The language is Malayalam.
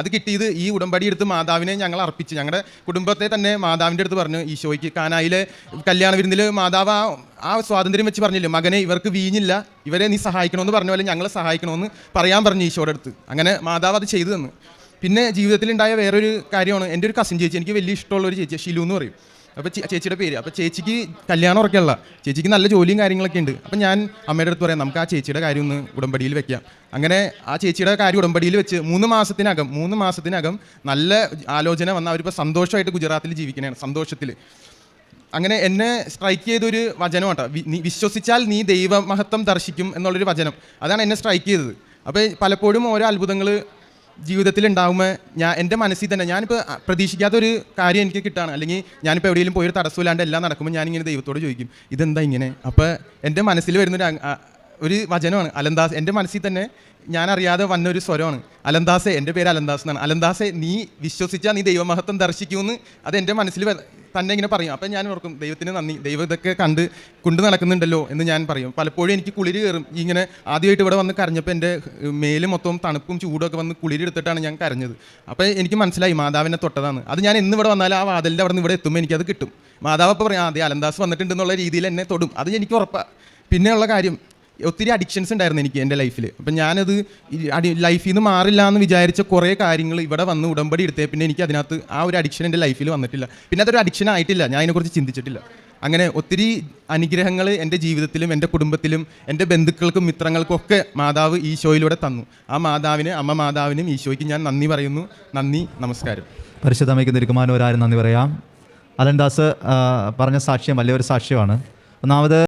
അത് കിട്ടിയത് ഈ ഉടമ്പടി എടുത്ത് മാതാവിനെ ഞങ്ങൾ അർപ്പിച്ച്. ഞങ്ങളുടെ കുടുംബത്തെ തന്നെ മാതാവിന്റെ അടുത്ത് പറഞ്ഞു ഈശോയ്ക്ക് കാനായിലെ കല്യാണ വിരുന്നിൽ മാതാവ് ആ ആ സ്വാതന്ത്ര്യം വെച്ച് പറഞ്ഞില്ലേ മകനെ ഇവർക്ക് വീഞ്ഞില്ല ഇവരെ നീ സഹായിക്കണമെന്ന് പറഞ്ഞ പോലെ ഞങ്ങളെ സഹായിക്കണമെന്ന് പറയാൻ പറഞ്ഞു ഈശോയുടെ അടുത്ത്. അങ്ങനെ മാതാവ് അത് ചെയ്തു തന്നു. പിന്നെ ജീവിതത്തിലുണ്ടായ വേറൊരു കാര്യമാണ് എന്റെ ഒരു കസിൻ ചേച്ചി എനിക്ക് വലിയ ഇഷ്ടമുള്ള ഒരു ചേച്ചി ഷിലു എന്ന് പറയും. അപ്പോൾ ചേച്ചിയുടെ പേര്. അപ്പോൾ ചേച്ചിക്ക് കല്യാണം ഉറക്കല്ല. ചേച്ചിക്ക് നല്ല ജോലിയും കാര്യങ്ങളൊക്കെ ഉണ്ട്. അപ്പോൾ ഞാൻ അമ്മയുടെ അടുത്ത് പറയാം നമുക്ക് ആ ചേച്ചിയുടെ കാര്യം ഒന്ന് ഉടമ്പടിയിൽ വെക്കാം. അങ്ങനെ ആ ചേച്ചിയുടെ കാര്യം ഉടമ്പടിയിൽ വെച്ച് മൂന്ന് മാസത്തിനകം മൂന്ന് മാസത്തിനകം നല്ല ആലോചന വന്ന അവരിപ്പോൾ സന്തോഷമായിട്ട് ഗുജറാത്തിൽ ജീവിക്കണേണ് സന്തോഷത്തിൽ അങ്ങനെ എന്നെ സ്ട്രൈക്ക് ചെയ്തൊരു വചനം കേട്ടോ നീ വിശ്വസിച്ചാൽ നീ ദൈവമഹത്വം ദർശിക്കും എന്നുള്ളൊരു വചനം. അതാണ് എന്നെ സ്ട്രൈക്ക് ചെയ്തത്. അപ്പോൾ പലപ്പോഴും ഓരോ അത്ഭുതങ്ങൾ ജീവിതത്തിൽ ഉണ്ടാകുമ്പോൾ ഞാൻ എന്റെ മനസ്സിൽ തന്നെ ഞാനിപ്പോൾ പ്രതീക്ഷിക്കാത്തൊരു കാര്യം എനിക്ക് കിട്ടുകയാണ് അല്ലെങ്കിൽ ഞാനിപ്പോൾ എവിടെയെങ്കിലും പോയൊരു തടസ്സമില്ലാണ്ട് എല്ലാം നടക്കുമ്പോൾ ഞാനിങ്ങനെ ദൈവത്തോട് ചോദിക്കും ഇതെന്താ ഇങ്ങനെ? അപ്പോൾ എന്റെ മനസ്സിൽ വരുന്നൊരു ഒരു വചനമാണ്. അലന്ദാസ് എന്റെ മനസ്സിൽ തന്നെ ഞാൻ അറിയാതെ വന്നൊരു സ്വരമാണ്. അലന്താസെ എന്റെ പേര് അലന്ദാസ് എന്നാണ്. അലന്താസെ നീ വിശ്വസിച്ചാൽ നീ ദൈവമഹത്വം ദർശിക്കുമെന്ന് അത് എന്റെ മനസ്സിൽ തന്നെ ഇങ്ങനെ പറയും. അപ്പം ഞാൻ ഓർക്കും ദൈവത്തിന് നന്ദി. ദൈവം ഇതൊക്കെ കണ്ട് കൊണ്ടു നടക്കുന്നുണ്ടല്ലോ എന്ന് ഞാൻ പറയും. പലപ്പോഴും എനിക്ക് കുളിര് കയറും. ഇങ്ങനെ ആദ്യമായിട്ട് ഇവിടെ വന്ന് കരഞ്ഞപ്പോൾ എന്റെ മേൽ മൊത്തം തണുപ്പും ചൂടൊക്കെ വന്ന് കുളിരെടുത്തിട്ടാണ് ഞാൻ കരഞ്ഞത്. അപ്പോൾ എനിക്ക് മനസ്സിലായി മാതാവിനെ തൊട്ടതാണ്. അത് ഞാൻ എന്ന് ഇവിടെ വന്നാൽ ആ വാതിലിന്റെ അവിടെ നിന്ന് ഇവിടെ എത്തുമ്പോൾ എനിക്കത് കിട്ടും. മാതാവ് അപ്പോൾ പറയും അതെ അലന്താസ് വന്നിട്ടുണ്ടെന്നുള്ള രീതിയിൽ എന്നെ തൊടും. അത് എനിക്ക് ഉറപ്പാണ് പിന്നെയുള്ള കാര്യം ഒത്തിരി അഡിക്ഷൻസ് ഉണ്ടായിരുന്നു എനിക്ക് എന്റെ ലൈഫിൽ അപ്പം ഞാനത് ലൈഫിൽ നിന്ന് മാറില്ല എന്ന് വിചാരിച്ച കുറേ കാര്യങ്ങൾ ഇവിടെ വന്ന് ഉടമ്പടി എടുത്തേ പിന്നെ എനിക്ക് അതിനകത്ത് ആ ഒരു അഡിക്ഷൻ എന്റെ ലൈഫിൽ വന്നിട്ടില്ല. പിന്നെ അതൊരു അഡിക്ഷൻ ആയിട്ടില്ല. ഞാൻ അതിനെക്കുറിച്ച് ചിന്തിച്ചിട്ടില്ല. അങ്ങനെ ഒത്തിരി അനുഗ്രഹങ്ങൾ എന്റെ ജീവിതത്തിലും എന്റെ കുടുംബത്തിലും എന്റെ ബന്ധുക്കൾക്കും മിത്രങ്ങൾക്കും ഒക്കെ മാതാവ് ഈശോയിലൂടെ തന്നു. ആ മാതാവിന് അമ്മ മാതാവിനും ഈശോയ്ക്ക് ഞാൻ നന്ദി പറയുന്നു. നന്ദി നമസ്കാരം. പരിശുദ്ധമയ്ക്ക് തിരുക്കുമാനവരാരും നന്ദി പറയാം. അലൻദാസ് പറഞ്ഞ സാക്ഷ്യം വലിയൊരു സാക്ഷ്യമാണ്. ഒന്നാമത്